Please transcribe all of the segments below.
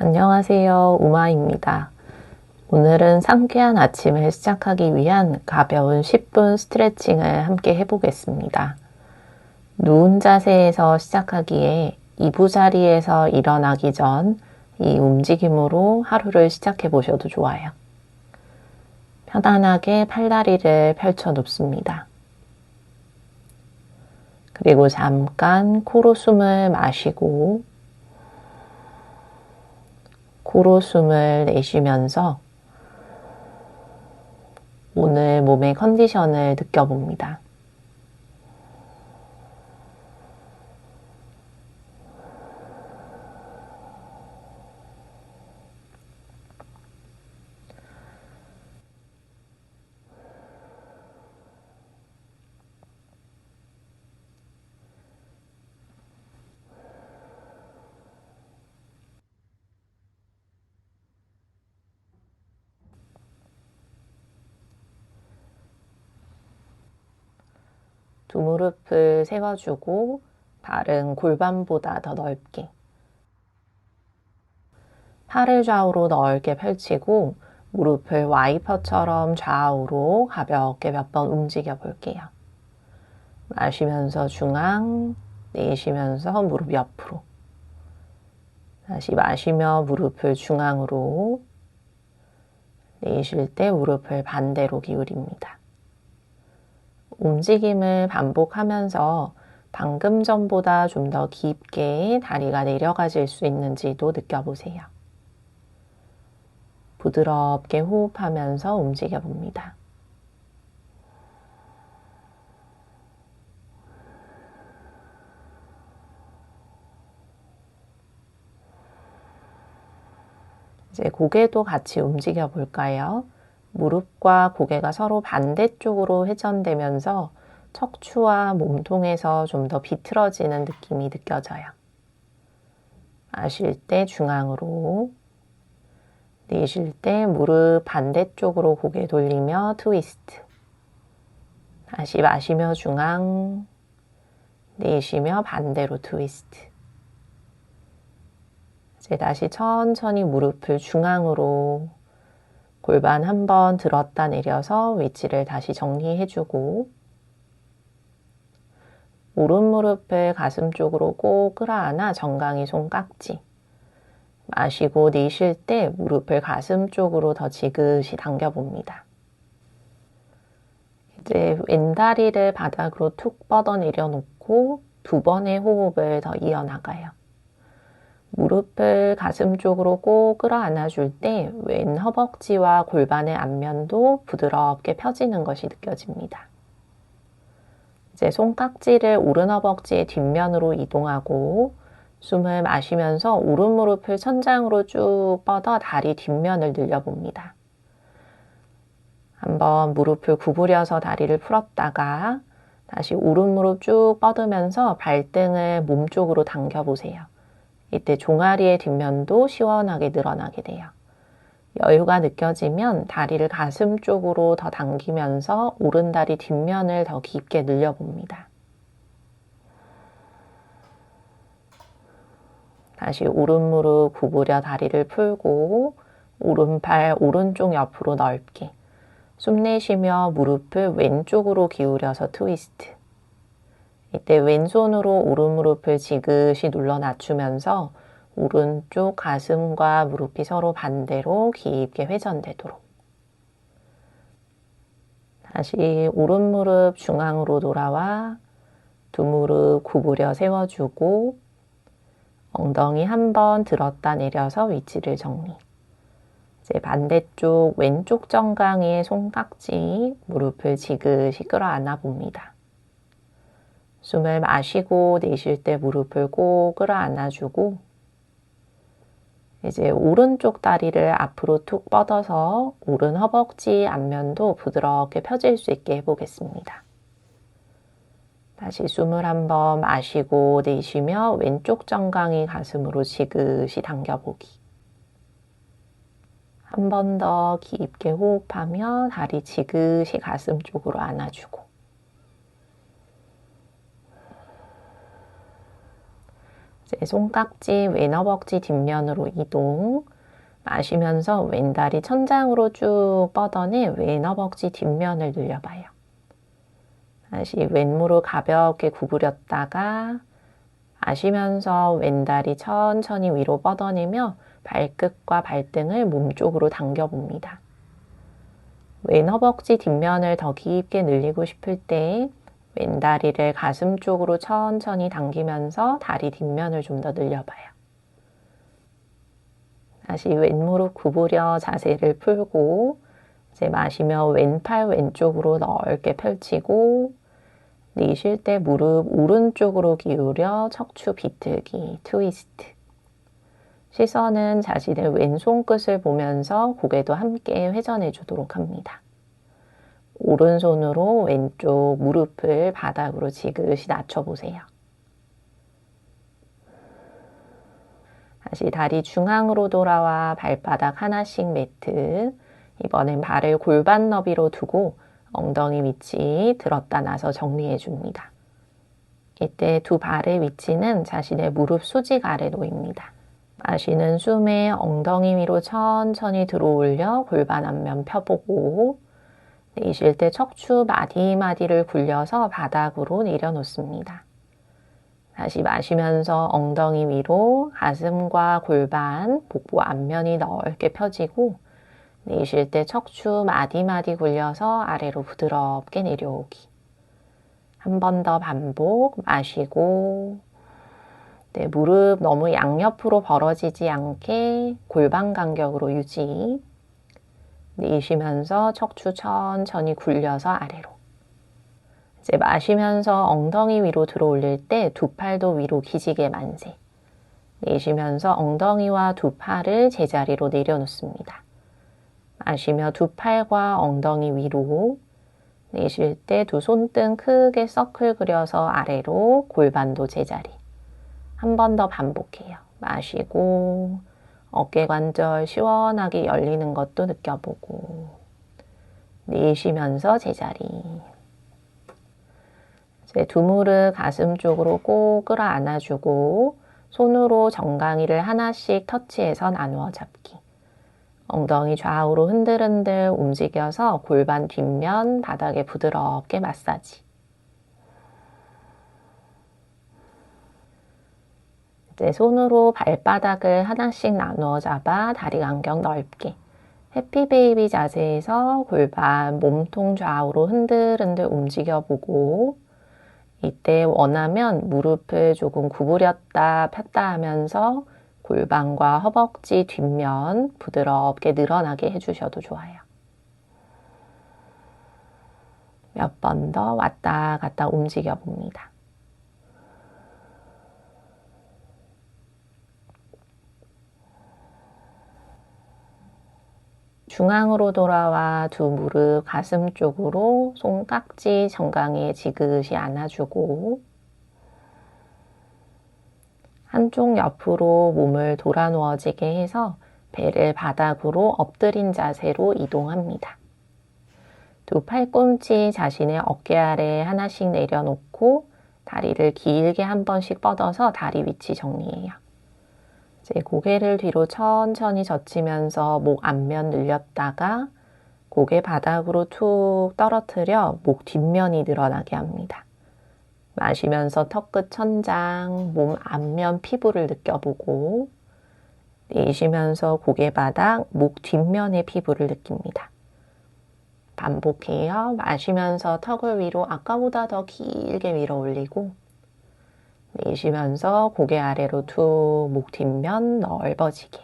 안녕하세요. 우마입니다. 오늘은 상쾌한 아침을 시작하기 위한 가벼운 10분 스트레칭을 함께 해보겠습니다. 누운 자세에서 시작하기에 이부자리에서 일어나기 전 이 움직임으로 하루를 시작해 보셔도 좋아요. 편안하게 팔다리를 펼쳐 놓습니다. 그리고 잠깐 코로 숨을 마시고 코로 숨을 내쉬면서 오늘 몸의 컨디션을 느껴봅니다. 두 무릎을 세워주고 발은 골반보다 더 넓게 팔을 좌우로 넓게 펼치고 무릎을 와이퍼처럼 좌우로 가볍게 몇 번 움직여 볼게요. 마시면서 중앙, 내쉬면서 무릎 옆으로. 다시 마시며 무릎을 중앙으로, 내쉴 때 무릎을 반대로 기울입니다. 움직임을 반복하면서 방금 전보다 좀 더 깊게 다리가 내려가질 수 있는지도 느껴보세요. 부드럽게 호흡하면서 움직여 봅니다. 이제 고개도 같이 움직여 볼까요? 무릎과 고개가 서로 반대쪽으로 회전되면서 척추와 몸통에서 좀 더 비틀어지는 느낌이 느껴져요. 마실 때 중앙으로, 내쉴 때 무릎 반대쪽으로 고개 돌리며 트위스트. 다시 마시며 중앙, 내쉬며 반대로 트위스트. 이제 다시 천천히 무릎을 중앙으로 골반 한번 들었다 내려서 위치를 다시 정리해주고 오른 무릎을 가슴 쪽으로 꼭 끌어안아 정강이 손깍지 마시고 내쉴 때 무릎을 가슴 쪽으로 더 지그시 당겨봅니다. 이제 왼다리를 바닥으로 툭 뻗어 내려놓고 두 번의 호흡을 더 이어나가요. 무릎을 가슴 쪽으로 꼭 끌어안아 줄 때 왼 허벅지와 골반의 앞면도 부드럽게 펴지는 것이 느껴집니다. 이제 손깍지를 오른 허벅지의 뒷면으로 이동하고 숨을 마시면서 오른 무릎을 천장으로 쭉 뻗어 다리 뒷면을 늘려봅니다. 한번 무릎을 구부려서 다리를 풀었다가 다시 오른 무릎 쭉 뻗으면서 발등을 몸 쪽으로 당겨보세요. 이때 종아리의 뒷면도 시원하게 늘어나게 돼요. 여유가 느껴지면 다리를 가슴 쪽으로 더 당기면서 오른다리 뒷면을 더 깊게 늘려봅니다. 다시 오른 무릎 구부려 다리를 풀고 오른팔 오른쪽 옆으로 넓게 숨 내쉬며 무릎을 왼쪽으로 기울여서 트위스트 이때 왼손으로 오른 무릎을 지그시 눌러 낮추면서 오른쪽 가슴과 무릎이 서로 반대로 깊게 회전되도록. 다시 오른 무릎 중앙으로 돌아와 두 무릎 구부려 세워주고 엉덩이 한 번 들었다 내려서 위치를 정리. 이제 반대쪽 왼쪽 정강이의 손깍지 무릎을 지그시 끌어안아 봅니다. 숨을 마시고 내쉴 때 무릎을 꼭 끌어안아주고 이제 오른쪽 다리를 앞으로 툭 뻗어서 오른 허벅지 앞면도 부드럽게 펴질 수 있게 해보겠습니다. 다시 숨을 한번 마시고 내쉬며 왼쪽 정강이 가슴으로 지그시 당겨보기. 한 번 더 깊게 호흡하며 다리 지그시 가슴 쪽으로 안아주고 이제 손깍지 왼허벅지 뒷면으로 이동. 마시면서 왼다리 천장으로 쭉 뻗어내 왼허벅지 뒷면을 늘려봐요. 다시 왼무릎 가볍게 구부렸다가 마시면서 왼다리 천천히 위로 뻗어내며 발끝과 발등을 몸쪽으로 당겨봅니다. 왼 허벅지 뒷면을 더 깊게 늘리고 싶을 때 왼다리를 가슴 쪽으로 천천히 당기면서 다리 뒷면을 좀 더 늘려봐요. 다시 왼무릎 구부려 자세를 풀고 이제 마시며 왼팔 왼쪽으로 넓게 펼치고 내쉴 때 무릎 오른쪽으로 기울여 척추 비틀기 트위스트 시선은 자신의 왼손 끝을 보면서 고개도 함께 회전해 주도록 합니다. 오른손으로 왼쪽 무릎을 바닥으로 지그시 낮춰보세요. 다시 다리 중앙으로 돌아와 발바닥 하나씩 매트. 이번엔 발을 골반 너비로 두고 엉덩이 위치 들었다 놔서 정리해 줍니다. 이때 두 발의 위치는 자신의 무릎 수직 아래 놓입니다. 마시는 숨에 엉덩이 위로 천천히 들어올려 골반 앞면 펴보고 내쉴 때 척추 마디마디를 굴려서 바닥으로 내려놓습니다. 다시 마시면서 엉덩이 위로 가슴과 골반, 복부 앞면이 넓게 펴지고 내쉴 때 척추 마디마디 굴려서 아래로 부드럽게 내려오기. 한 번 더 반복 마시고 네, 무릎 너무 양옆으로 벌어지지 않게 골반 간격으로 유지. 내쉬면서 척추 천천히 굴려서 아래로. 이제 마시면서 엉덩이 위로 들어 올릴 때 두 팔도 위로 기지개 만세. 내쉬면서 엉덩이와 두 팔을 제자리로 내려놓습니다. 마시며 두 팔과 엉덩이 위로 내쉴 때 두 손등 크게 서클 그려서 아래로 골반도 제자리. 한 번 더 반복해요. 마시고 어깨 관절 시원하게 열리는 것도 느껴보고 내쉬면서 제자리. 이제 두 무릎 가슴 쪽으로 꼭 끌어 안아주고 손으로 정강이를 하나씩 터치해서 나누어 잡기. 엉덩이 좌우로 흔들흔들 움직여서 골반 뒷면 바닥에 부드럽게 마사지. 이제 손으로 발바닥을 하나씩 나누어 잡아 다리 간격 넓게. 해피베이비 자세에서 골반 몸통 좌우로 흔들흔들 움직여보고 이때 원하면 무릎을 조금 구부렸다 폈다 하면서 골반과 허벅지 뒷면 부드럽게 늘어나게 해주셔도 좋아요. 몇 번 더 왔다 갔다 움직여 봅니다. 중앙으로 돌아와 두 무릎 가슴 쪽으로 손깍지 정강이에 지그시 안아주고 한쪽 옆으로 몸을 돌아 누워지게 해서 배를 바닥으로 엎드린 자세로 이동합니다. 두 팔꿈치 자신의 어깨 아래 하나씩 내려놓고 다리를 길게 한 번씩 뻗어서 다리 위치 정리해요. 이제 고개를 뒤로 천천히 젖히면서 목 앞면 늘렸다가 고개 바닥으로 툭 떨어뜨려 목 뒷면이 늘어나게 합니다. 마시면서 턱끝 천장, 몸 앞면 피부를 느껴보고 내쉬면서 고개 바닥, 목 뒷면의 피부를 느낍니다. 반복해요. 마시면서 턱을 위로 아까보다 더 길게 밀어 올리고 내쉬면서 고개 아래로 툭목 뒷면 넓어지게.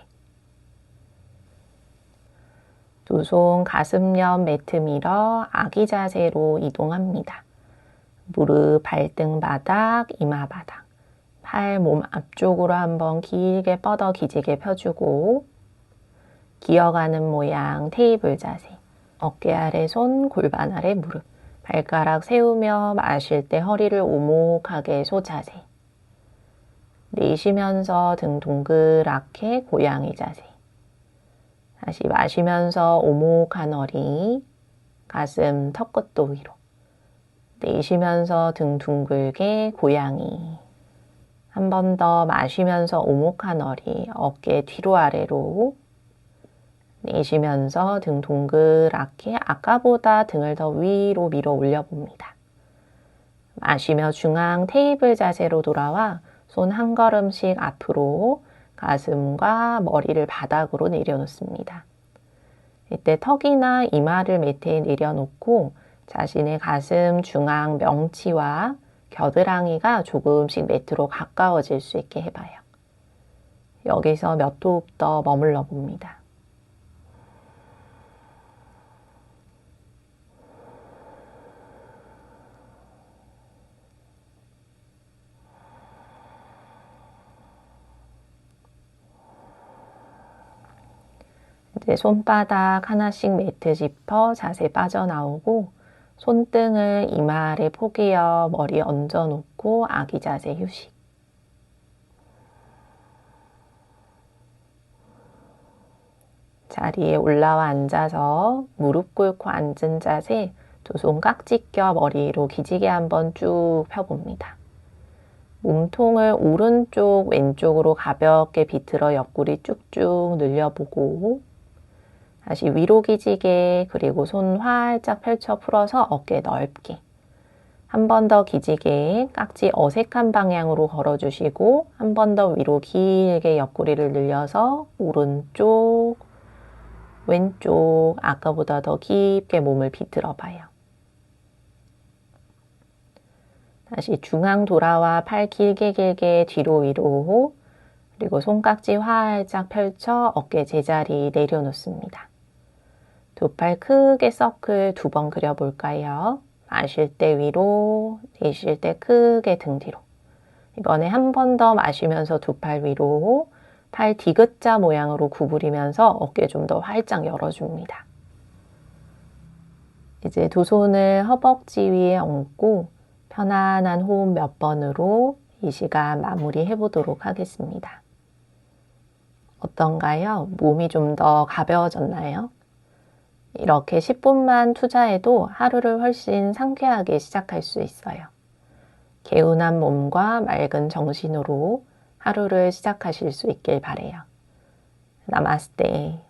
두 손 가슴 옆 매트 밀어 아기 자세로 이동합니다. 무릎 발등 바닥, 이마 바닥. 팔 몸 앞쪽으로 한번 길게 뻗어 기지개 펴주고 기어가는 모양 테이블 자세. 어깨 아래 손, 골반 아래 무릎. 발가락 세우며 마실 때 허리를 오목하게 소자세. 내쉬면서 등 동그랗게 고양이 자세. 다시 마시면서 오목한 허리, 가슴 턱끝도 위로. 내쉬면서 등 둥글게 고양이. 한 번 더 마시면서 오목한 허리, 어깨 뒤로 아래로 내쉬면서 등 동그랗게 아까보다 등을 더 위로 밀어 올려봅니다. 마시며 중앙 테이블 자세로 돌아와 손 한 걸음씩 앞으로 가슴과 머리를 바닥으로 내려놓습니다. 이때 턱이나 이마를 매트에 내려놓고 자신의 가슴 중앙 명치와 겨드랑이가 조금씩 매트로 가까워질 수 있게 해봐요. 여기서 몇 호흡 더 머물러 봅니다. 이제 손바닥 하나씩 매트 짚어 자세 빠져나오고 손등을 이마 아래 포개어 머리 얹어 놓고 아기 자세 휴식. 자리에 올라와 앉아서 무릎 꿇고 앉은 자세 두 손 깍지 껴 머리로 기지개 한번 쭉 펴봅니다. 몸통을 오른쪽 왼쪽으로 가볍게 비틀어 옆구리 쭉쭉 늘려보고 다시 위로 기지개 그리고 손 활짝 펼쳐 풀어서 어깨 넓게 한 번 더 기지개 깍지 어색한 방향으로 걸어주시고 한 번 더 위로 길게 옆구리를 늘려서 오른쪽 왼쪽 아까보다 더 깊게 몸을 비틀어 봐요. 다시 중앙 돌아와 팔 길게 길게 뒤로 위로 그리고 손깍지 활짝 펼쳐 어깨 제자리 내려놓습니다. 두팔 크게 서클 두 번 그려볼까요? 마실 때 위로, 내쉴 때 크게 등 뒤로. 이번에 한 번 더 마시면서 두 팔 위로, 팔 디귿자 모양으로 구부리면서 어깨 좀 더 활짝 열어줍니다. 이제 두 손을 허벅지 위에 얹고 편안한 호흡 몇 번으로 이 시간 마무리 해 보도록 하겠습니다. 어떤가요? 몸이 좀 더 가벼워졌나요? 이렇게 10분만 투자해도 하루를 훨씬 상쾌하게 시작할 수 있어요. 개운한 몸과 맑은 정신으로 하루를 시작하실 수 있길 바래요. 나마스테.